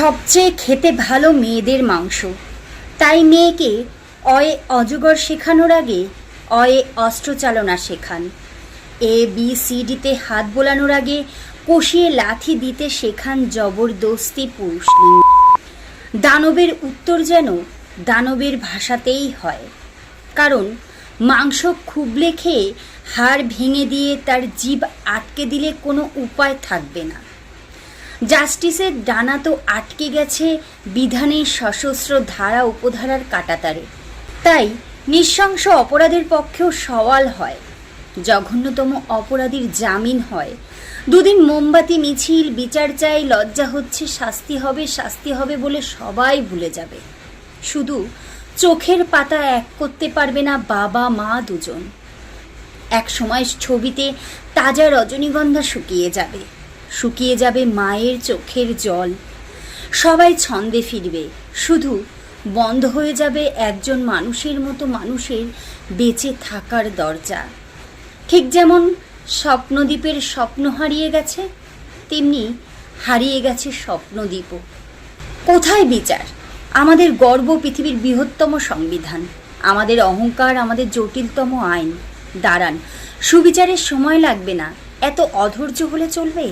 সবচেয়ে খেতে ভালো মেয়েদের মাংস। তাই মেয়েকে অয়ে অজগর শেখানোর আগে অয়ে অস্ত্রচালনা শেখান। এ বি সি ডিতে হাত বোলানোর আগে কষিয়ে লাথি দিতে শেখান জবরদস্তি পুরুষলিঙ্গ দানবের উত্তর যেন দানবের ভাষাতেই হয়। কারণ মাংস খুবলে খেয়ে হাড় ভেঙে দিয়ে তার জীব আটকে দিলে কোনো উপায় থাকবে না। জাস্টিসের ডানা তো আটকে গেছে বিধানের সশস্ত্র ধারা উপধারার কাটাতারে। তাই নৃশংস অপরাধের পক্ষেও সওয়াল হয়। জঘন্যতম অপরাধীর জামিন হয়। দুদিন মোমবাতি, মিছিল, বিচার চাই, লজ্জা হচ্ছে, শাস্তি হবে শাস্তি হবে বলে সবাই ভুলে যাবে। শুধু চোখের পাতা এক করতে পারবে না বাবা, মা দুজন। এক সময় ছবিতে তাজা রজনীগন্ধা শুকিয়ে যাবে। শুকিয়ে যাবে মায়ের চোখের জল। সবাই ছন্দে ফিরবে। শুধু বন্ধ হয়ে যাবে একজন মানুষের মতো মানুষের বেঁচে থাকার দরজা। ঠিক যেমন স্বপ্নদ্বীপের স্বপ্ন হারিয়ে গেছে, তেমনি হারিয়ে গেছে স্বপ্নদ্বীপও। কোথায় বিচার? আমাদের গর্ব পৃথিবীর বৃহত্তম সংবিধান। আমাদের অহংকার, আমাদের জটিলতম আইন। দাঁড়ান, সুবিচারের সময় লাগবে না। এত অধৈর্য হলে চলবে?